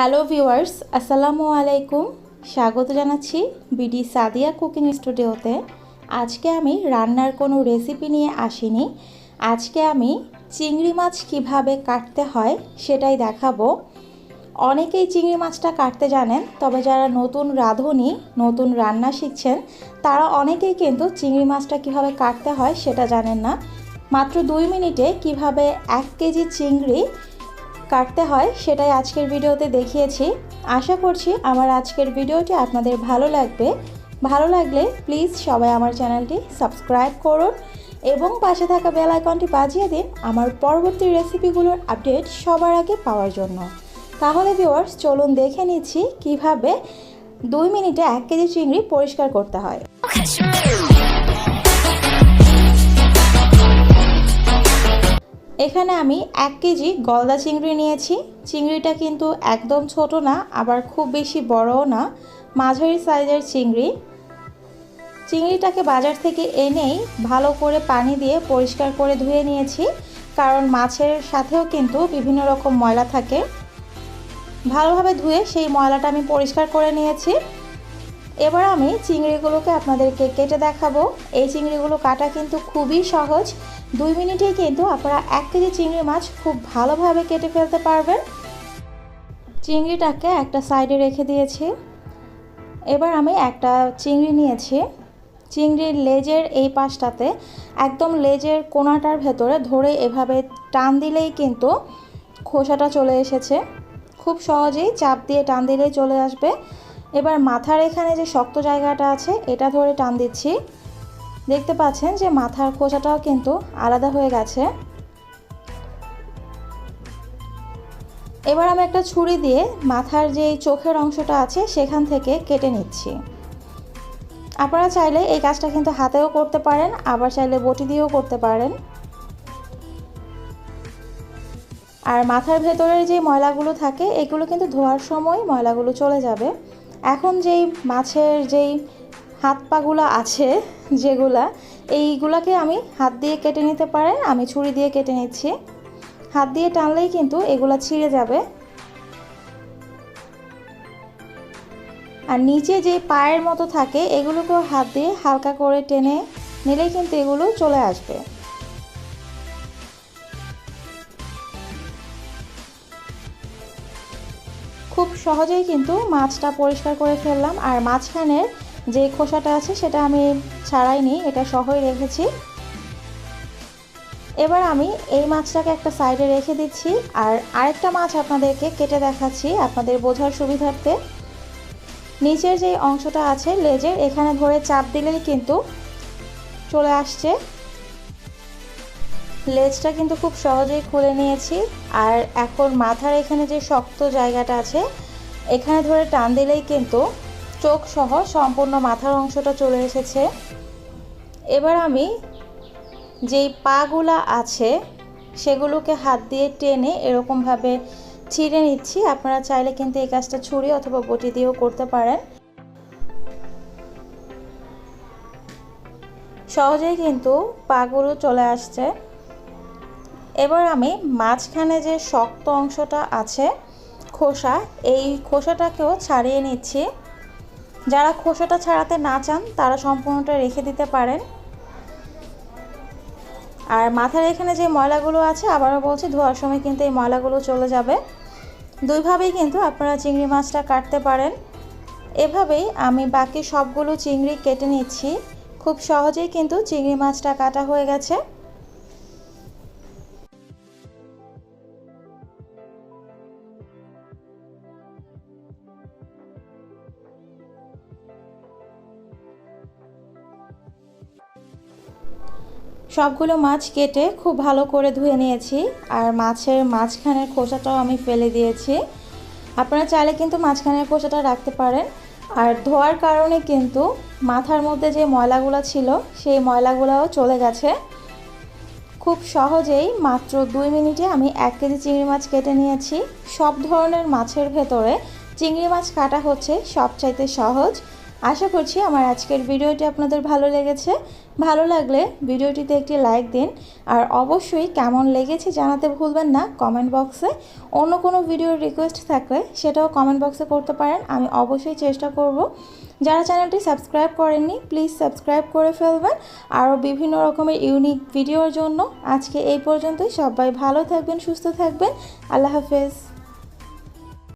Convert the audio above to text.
Hello viewers আসসালামু আলাইকুম স্বাগত জানাচ্ছি বিডি সাদিয়া কুকিং স্টুডিওতে আজকে আমি রান্নার কোনো রেসিপি নিয়ে আসিনি। আজকে আমি চিংড়ি মাছ কীভাবে কাটতে হয় সেটাই দেখাবো। অনেকেই চিংড়ি মাছটা কাটতে জানেন, তবে যারা নতুন রাঁধুনি, নতুন রান্না শিখছেন, তারা অনেকেই কিন্তু চিংড়ি মাছটা কীভাবে কাটতে হয় সেটা জানেন না। মাত্র দুই মিনিটে কীভাবে এক কেজি চিংড়ি কাটতে হয়, সেটাই আজকের ভিডিওতে দেখিয়েছি। আশা করছি আমার আজকের ভিডিওটি আপনাদের ভালো লাগবে। ভালো লাগলে প্লিজ সবাই আমার চ্যানেলটি সাবস্ক্রাইব করুন এবং পাশে থাকা বেল আইকনটি বাজিয়ে দিন আমার পরবর্তী রেসিপিগুলোর আপডেট সবার আগে পাওয়ার জন্য। তাহলে ভিউয়ার্স চলুন দেখে নিচ্ছি কীভাবে দুই মিনিটে এক কেজি চিংড়ি পরিষ্কার করতে হয়। এখানে আমি এক কেজি গলদা চিংড়ি নিয়েছি। চিংড়িটা কিন্তু একদম ছোট না, আবার খুব বেশি বড়ও না, মাঝারি সাইজের চিংড়ি। চিংড়িটাকে বাজার থেকে এনেই ভালো করে পানি দিয়ে পরিষ্কার করে ধুয়ে নিয়েছি, কারণ মাছের সাথেও কিন্তু বিভিন্ন রকম ময়লা থাকে। ভালোভাবে ধুয়ে সেই ময়লাটা আমি পরিষ্কার করে নিয়েছি। এবার আমি চিংড়িগুলোকে আপনাদেরকে কেটে দেখাবো। এই চিংড়িগুলো কাটা কিন্তু খুবই সহজ। দুই মিনিটেই কিন্তু আপনারা এক কেজি চিংড়ি মাছ খুব ভালোভাবে কেটে ফেলতে পারবেন। চিংড়িটাকে একটা সাইডে রেখে দিয়েছি। এবার আমি একটা চিংড়ি নিয়েছি। চিংড়ির লেজের এই পাশটাতে একদম লেজের কোনাটার ভেতরে ধরে এভাবে টান দিলেই কিন্তু খোসাটা চলে এসেছে। খুব সহজেই চাপ দিয়ে টান দিলেই চলে আসবে। এবার মাথার এখানে যে শক্ত জায়গাটা আছে, এটা ধরে টান দিচ্ছি। দেখতে পাচ্ছেন যে মাথার খোসাটাও কিন্তু আলাদা হয়ে গেছে। এবার আমি একটা ছুরি দিয়ে মাথার যে চোখের অংশটা আছে সেখান থেকে কেটে নিচ্ছি। আপনারা চাইলে এই কাজটা কিন্তু হাতেও করতে পারেন, আবার চাইলে বটি দিয়েও করতে পারেন। আর মাথার ভেতরের যে ময়লাগুলো থাকে, এগুলো কিন্তু ধোয়ার সময় ময়লাগুলো চলে যাবে। এখন যেই মাছের যেই হাত পাগুলো আছে যেগুলা, এইগুলাকে আমি হাত দিয়ে কেটে নিতে পারেন আমি ছুরি দিয়ে কেটে নিচ্ছি। হাত দিয়ে টানলেই কিন্তু এগুলা ছিঁড়ে যাবে। আর নিচে যে পায়ের মতো থাকে, এগুলোকেও হাত দিয়ে হালকা করে টেনে নিলেই কিন্তু এগুলো চলে আসবে। খুব সহজেই কিন্তু মাছটা পরিষ্কার করে ফেললাম, আর মাঝখানের যে খোসাটা আছে সেটা আমি ছাড়াইনি এটা সহই রেখেছি। এবার আমি এই মাছটাকে একটা সাইডে রেখে দিচ্ছি, আর আরেকটা মাছ আপনাদেরকে কেটে দেখাচ্ছি আপনাদের বোঝার সুবিধার্থে। নিচের যে অংশটা আছে, লেজের, এখানে ধরে চাপ দিলেই কিন্তু চলে আসছে। লেজটা কিন্তু খুব সহজেই খুলে নিয়েছি, আর এখন মাথার এখানে যে শক্ত জায়গাটা আছে, এখানে ধরে টান দিলেই কিন্তু চোখ সহ সম্পূর্ণ মাথার অংশটা চলে এসেছে। এবার আমি যেই পাগুলা আছে, সেগুলোকে হাত দিয়ে টেনে এরকমভাবে ছিঁড়ে নিচ্ছি। আপনারা চাইলে কিন্তু এই কাজটা ছুরি অথবা বটি দিয়েও করতে পারেন। সহজেই কিন্তু পাগুলো চলে আসছে। এবার আমি মাঝখানে যে শক্ত অংশটা আছে, খোসা, এই খোসাটাকেও ছাড়িয়ে নিচ্ছি। যারা খোসাটা ছাড়াতে না চান, তারা সম্পূর্ণটা রেখে দিতে পারেন। আর মাথার এখানে যে ময়লাগুলো আছে, আবারও বলছি, ধোয়ার সময় কিন্তু এই ময়লাগুলো চলে যাবে। দুইভাবেই কিন্তু আপনারা চিংড়ি মাছটা কাটতে পারেন। এভাবেই আমি বাকি সবগুলো চিংড়ি কেটে নিচ্ছি। খুব সহজেই কিন্তু চিংড়ি মাছটা কাটা হয়ে গেছে। সবগুলো মাছ কেটে খুব ভালো করে ধুয়ে নিয়েছি আর মাছের মাঝখানের খোসাটাও আমি ফেলে দিয়েছি। আপনারা চাইলে কিন্তু মাঝখানের খোসাটা রাখতে পারেন। আর ধোয়ার কারণে কিন্তু মাথার মধ্যে যে ময়লাগুলো ছিল, সেই ময়লাগুলোও চলে গেছে। খুব সহজেই মাত্র দুই মিনিটে আমি এক কেজি চিংড়ি মাছ কেটে নিয়েছি। সব ধরনের মাছের ভেতরে চিংড়ি মাছ কাটা হচ্ছে সবচাইতে সহজ। আশা করছি আমার আজকের ভিডিওটি আপনাদের ভালো লেগেছে। ভালো লাগলে ভিডিওটিতে একটি লাইক দিন। আর অবশ্যই কেমন লেগেছে জানাতে ভুলবেন না কমেন্ট বক্সে। অন্য কোনো ভিডিওর রিকোয়েস্ট থাকলে সেটাও কমেন্ট বক্সে করতে পারেন। আমি অবশ্যই চেষ্টা করব। যারা চ্যানেলটি সাবস্ক্রাইব করেননি, প্লিজ সাবস্ক্রাইব করে ফেলবেন। আরও বিভিন্ন রকমের ইউনিক ভিডিওর জন্য আজকে এই পর্যন্তই। সবাই ভালো থাকবেন, সুস্থ থাকবেন। আল্লাহ হাফেজ।